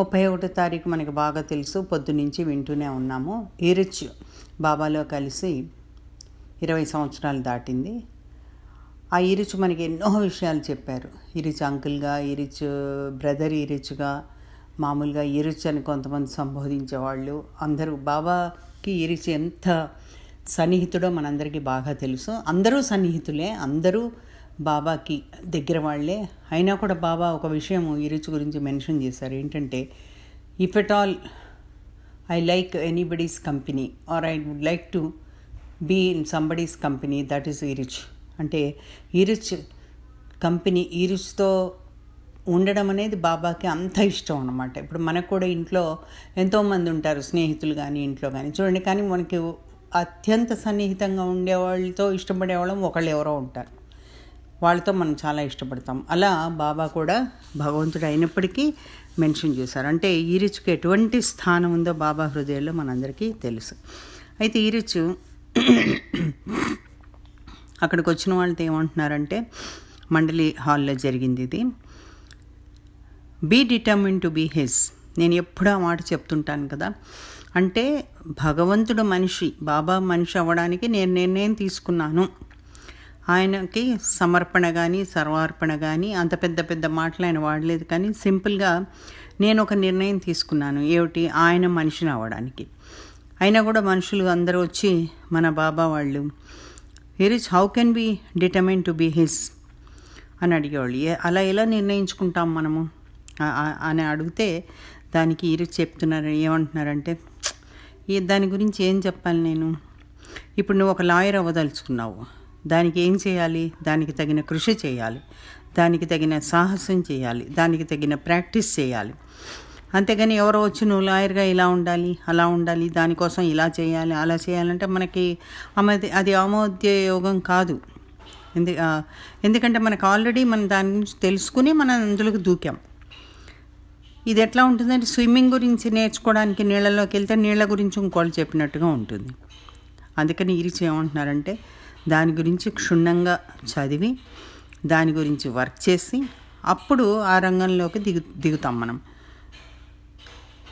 ముప్పై ఒకటో తారీఖు మనకి బాగా తెలుసు. పొద్దునుంచి వింటూనే ఉన్నాము. ఈరిచ్ బాబాలో కలిసి ఇరవై సంవత్సరాలు దాటింది. ఆ ఈరిచ్ మనకి ఎన్నో విషయాలు చెప్పారు. ఈరిచ్ అంకుల్గా ఈరిచ్ బ్రదర్ ఈరిచ్గా మామూలుగా ఈరిచ్ అని కొంతమంది సంబోధించేవాళ్ళు. అందరూ బాబాకి ఈరిచ్ ఎంత సన్నిహితుడో మనందరికీ బాగా తెలుసు. అందరూ సన్నిహితులే. అందరూ బాబాకి దగ్గర వాళ్ళే. అయినా కూడా బాబా ఒక విషయం ఈరిచ్ గురించి మెన్షన్ చేశారు. ఏంటంటే if at all I like anybody's company or I would like to be in somebody's company that is enrich అంటే ఈరిచ్ కంపెనీ ఈరిచ్తో ఉండడం అనేది బాబాకి అంత ఇష్టం అనమాట ఇప్పుడు మనకు కూడా ఇంట్లో ఎంతోమంది ఉంటారు స్నేహితులు కానీ ఇంట్లో కానీ చూడండి కానీ మనకి అత్యంత సన్నిహితంగా ఉండేవాళ్ళతో ఇష్టపడేవాళ్ళం ఒకళ్ళు ఎవరో ఉంటారు. వాళ్ళతో మనం చాలా ఇష్టపడతాం. అలా బాబా కూడా భగవంతుడు అయినప్పటికీ మెన్షన్ చేశారు. అంటే ఈరిచ్కి ఎటువంటి స్థానం ఉందో బాబా హృదయంలో మనందరికీ తెలుసు. అయితే ఈరిచ్ అక్కడికి వచ్చిన వాళ్ళతో ఏమంటున్నారంటే మండలి హాల్లో జరిగింది ఇది. Be determine to be his నేను ఎప్పుడూ ఆ మాట చెప్తుంటాను కదా. అంటే భగవంతుడు మనిషి బాబా మనిషి అవ్వడానికి నేను నిర్ణయం తీసుకున్నాను. ఆయనకి సమర్పణ కానీ సర్వార్పణ కానీ అంత పెద్ద పెద్ద మాటలు ఆయన వాడలేదు. కానీ సింపుల్గా నేను ఒక నిర్ణయం తీసుకున్నాను. ఏమిటి? ఆయన మనిషిని అవ్వడానికి అయినా కూడా మనుషులు అందరూ వచ్చి మన బాబా వాళ్ళు is how can be determine to be his అని అడిగేవాళ్ళు. అలా ఎలా నిర్ణయించుకుంటాం మనము? అని అడిగితే దానికి ఇరు చెప్తున్నారు. ఏమంటున్నారంటే ఈ దాని గురించి ఏం చెప్పాలి నేను? ఇప్పుడు నువ్వు ఒక లాయర్ అవ్వదలుచుకున్నావు. దానికి ఏం చేయాలి? దానికి తగిన కృషి చేయాలి. దానికి తగిన సాహసం చేయాలి. దానికి తగిన ప్రాక్టీస్ చేయాలి. అంతేగాని ఎవరో వచ్చి నువ్వు లాయర్గా ఇలా ఉండాలి అలా ఉండాలి దానికోసం ఇలా చేయాలి అలా చేయాలంటే మనకి అమది అది ఆమోద్యయోగం కాదు. ఎందు ఎందుకంటే మనకు ఆల్రెడీ మనం దాని గురించి తెలుసుకుని మనం అందులోకి దూకాం. ఇది ఎట్లా ఉంటుందంటే స్విమ్మింగ్ గురించి నేర్చుకోవడానికి నీళ్ళలోకి వెళ్తే నీళ్ళ గురించి ఇంకోళ్ళు చెప్పినట్టుగా ఉంటుంది. అందుకని ఇరిచి ఏమంటున్నారంటే దాని గురించి క్షుణ్ణంగా చదివి దాని గురించి వర్క్ చేసి అప్పుడు ఆ రంగంలోకి దిగు దిగుతాం మనం.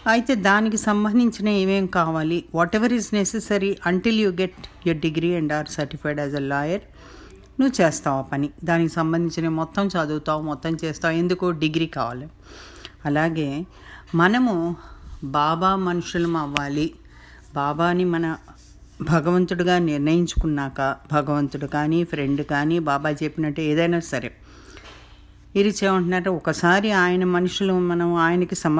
అయితే దానికి సంబంధించిన ఏమేం కావాలి? Whatever is necessary until you get your degree and are certified as a lawyer నువ్వు చేస్తావు ఆ పని. దానికి సంబంధించిన మొత్తం చదువుతావు మొత్తం చేస్తావు ఎందుకు డిగ్రీ కావాలి? అలాగే మనము బాబా మనుషులం అవ్వాలి. బాబాని మన భగవంతుడుగా నిర్ణయించుకున్నాక భగవంతుడు కానీ ఫ్రెండ్ కానీ బాబా చెప్పినట్టు ఏదైనా సరే. ఇరిచేమంటున్నారు ఒకసారి ఆయన మనుషులు మనం ఆయనకి సమ